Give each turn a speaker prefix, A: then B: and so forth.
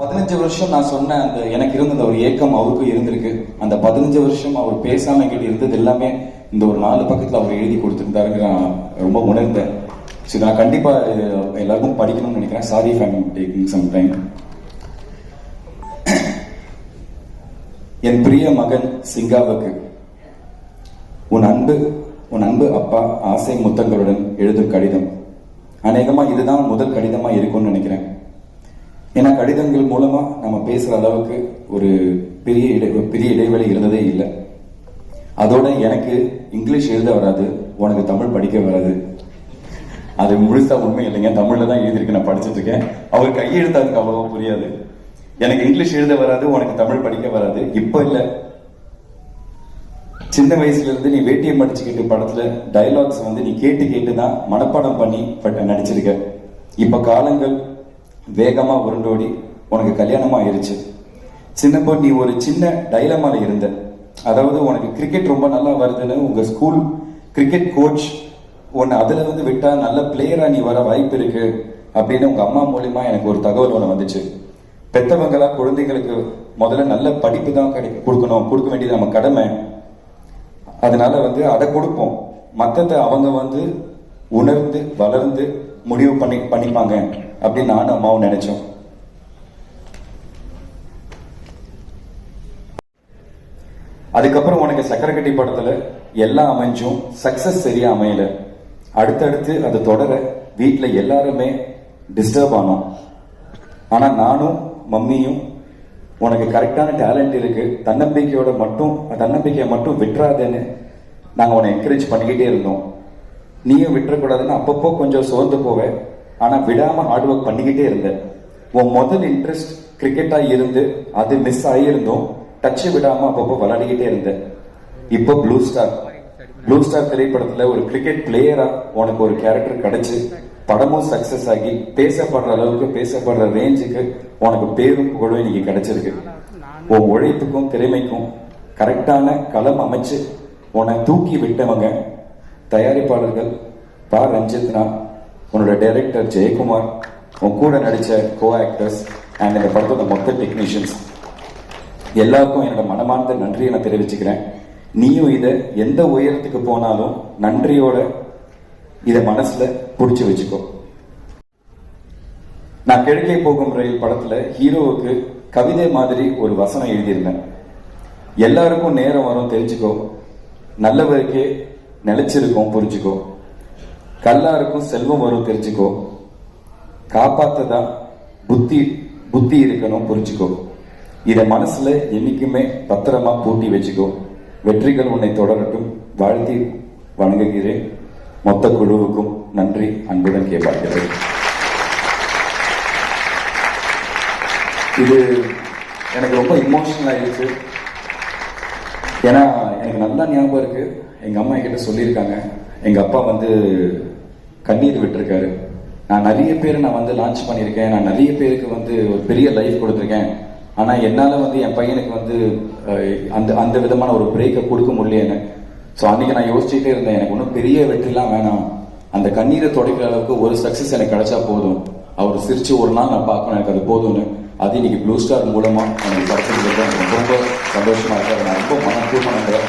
A: பதினஞ்சு வருஷம் நான் சொன்ன அந்த எனக்கு இருந்த அந்த ஒரு ஏக்கம் அவருக்கும் இருந்திருக்கு. அந்த பதினஞ்சு வருஷம் அவர் பேசாம என்கிட்ட இருந்தது எல்லாமே இந்த ஒரு நாலு பக்கத்துல அவர் எழுதி கொடுத்துருந்தாருங்க நான் ரொம்ப உணர்ந்தேன். சரி நான் கண்டிப்பா எல்லாருக்கும் படிக்கணும்னு நினைக்கிறேன். Sorry for taking some time என் பிரிய மகன் சிங்காவுக்கு உன் அன்பு உன் அன்பு அப்பா ஆசை முத்தங்களுடன் எழுதும் கடிதம். அநேகமா இதுதான் முதல் கடிதமா இருக்கும்னு நினைக்கிறேன். ஏன்னா கடிதங்கள் மூலமா நம்ம பேசுற அளவுக்கு ஒரு பெரிய இடை பெரிய இடைவெளி இருந்ததே இல்லை. அதோட எனக்கு இங்கிலீஷ் எழுத வராது உனக்கு தமிழ் படிக்க வராது. அது முழுசா உண்மை இல்லைங்க. தமிழ்ல தான் எழுதியிருக்கு நான் படிச்சுட்டு இருக்கேன். அவர் கையெழுத்து அதுக்கு அவ்வளவா புரியாது. எனக்கு இங்கிலீஷ் எழுத வராது உனக்கு தமிழ் படிக்க வராது. இப்போ இல்ல. சின்ன வயசுல இருந்து நீ வேட்டியம் படிச்சுக்கிட்டு படத்துல டயலாக்ஸ் வந்து நீ கேட்டு கேட்டு தான் மனப்பாடம் பண்ணி பட் நடிச்சிருக்க. இப்ப காலங்கள் வேகமா உருண்டோடி உனக்கு கல்யாணம் ஆயிருச்சு சின்னப்போ நீ ஒரு சின்ன டைலமால இருந்த. அதாவது உனக்கு கிரிக்கெட் ரொம்ப நல்லா வருதுன்னு உங்க ஸ்கூல் கிரிக்கெட் கோச் உன்னை அதுல வந்து விட்டா நல்ல பிளேயரா நீ வர வாய்ப்பு இருக்கு அப்படின்னு உங்க அம்மா மூலியமா எனக்கு ஒரு தகவல் ஒன்று வந்துச்சு. பெத்தவங்களா குழந்தைங்களுக்கு முதல்ல நல்ல படிப்பு தான் கிடைக்க கொடுக்கணும் கொடுக்க வேண்டியது நம்ம கடமை. அதனால வந்து அதை கொடுப்போம். மத்தத அவங்க வந்து உணர்ந்து வளர்ந்து முடிவு பண்ணி பண்ணிப்பாங்க அப்படின்னு நானும் அம்மாவும் நினைச்சோம். அதுக்கப்புறம் உனக்கு சக்கரக்கட்டி படத்துல எல்லாம் அமைஞ்சும் சக்சஸ் சரியா அமையல. அடுத்தடுத்து அது தொடர வீட்டில் எல்லாருமே டிஸ்டர்ப் ஆனோம். ஆனால் நானும் மம்மியும் உனக்கு கரெக்டான டேலண்ட் இருக்கு. தன்னம்பிக்கையோட மட்டும் தன்னம்பிக்கையை மட்டும் விட்டுறாதேன்னு நாங்கள் உன்னை என்கரேஜ் பண்ணிக்கிட்டே இருந்தோம். நீயும் விட்டுறக்கூடாதுன்னு அப்பப்போ கொஞ்சம் சோர்ந்து போவேன் ஆனா விடாமல் ஹார்ட் ஒர்க் பண்ணிக்கிட்டே இருந்தேன் உன் முதல் இன்ட்ரெஸ்ட் கிரிக்கெட்டா இருந்து அது மிஸ் ஆகியிருந்தோம் டச்சு விடாம அப்பப்போ விளையாடிக்கிட்டே இருந்தேன் இப்போ ப்ளூ ஸ்டார் ப்ளூ ஸ்டார் திரைப்படத்துல ஒரு கிரிக்கெட் பிளேயரா உனக்கு ஒரு கேரக்டர் கிடைச்சி. படமும் சக்சஸ் ஆகி பேசப்படுற அளவுக்கு பேசப்படுற ரேஞ்சுக்கு உனக்கு பேரும் புகழும் இன்னைக்கு கிடைச்சிருக்கு. உன் உழைப்புக்கும் திறமைக்கும் கரெக்டான களம் அமைச்சு உன்னை தூக்கி விட்டவங்க தயாரிப்பாளர்கள் பா. ரஞ்சித்னா உன்னோட டைரக்டர் ஜெயக்குமார் உன் கூட நடிச்ச கோ ஆக்டர்ஸ் அண்ட் இந்த படத்தோட மொத்த டெக்னீஷியன்ஸ் எல்லாருக்கும் என்னோட மனமார்ந்த நன்றியை நான் தெரிவிச்சுக்கிறேன். நீயும் இதை எந்த உயரத்துக்கு போனாலும் நன்றியோட இதை மனசுல புடிச்சு வச்சுக்கோ. நான் கிழக்கே போகும் ரயில் படத்துல ஹீரோவுக்கு கவிதை மாதிரி ஒரு வசனம் எழுதியிருந்தேன். எல்லாருக்கும் நேரம் வரும் தெரிஞ்சுக்கோ. நல்லவருக்கே நிலைச்சிருக்கும் புரிஞ்சுக்கோ. கல்லாருக்கும் செல்வம் வரும் தெரிஞ்சுக்கோ. காப்பாத்ததா புத்தி புத்தி இருக்கணும் புரிஞ்சுக்கோ. இதை மனசுல என்னைக்குமே பத்திரமா பூட்டி வச்சுக்கோ. வெற்றிகள் உன்னை தொடரட்டும். வாழ்த்தி வணங்குகிறேன். மொத்த குழுவுக்கும் நன்றி. அன்புடன் கேட்பார்கள் இது எனக்கு ரொம்ப இமோஷனல் ஆயிடுச்சு. ஏன்னா எனக்கு நல்லா ஞாபகம் இருக்கு. எங்க அம்மா என்கிட்ட சொல்லியிருக்காங்க. எங்க அப்பா வந்து கண்ணீர் விட்டுருக்காரு. நான் நிறைய பேர் நான் வந்து லான்ச் பண்ணியிருக்கேன். நான் நிறைய பேருக்கு வந்து ஒரு பெரிய லைஃப் கொடுத்துருக்கேன். ஆனால் என்னால் வந்து என் பையனுக்கு வந்து அந்த அந்த விதமான ஒரு பிரேக்கை கொடுக்க முடியலன்னு ஸோ அன்னைக்கு நான் யோசிச்சுட்டே இருந்தேன். எனக்கு ஒன்றும் பெரிய வெற்றிலாம் வேணாம். அந்த கண்ணீரை துடைக்கிற அளவுக்கு ஒரு சக்ஸஸ் எனக்கு கிடைச்சா போதும். அவர் சிரித்து ஒரு நாள் நான் பார்க்கணும். எனக்கு அது போதும்னு. அது இன்னைக்கு ப்ளூ ஸ்டார் மூலமா எனக்கு கிடைச்சதுக்கு எனக்கு ரொம்ப ரொம்ப சந்தோஷமா இருக்கு. நான் ரொம்ப மனப்பூர்வமாக நம்புறேன்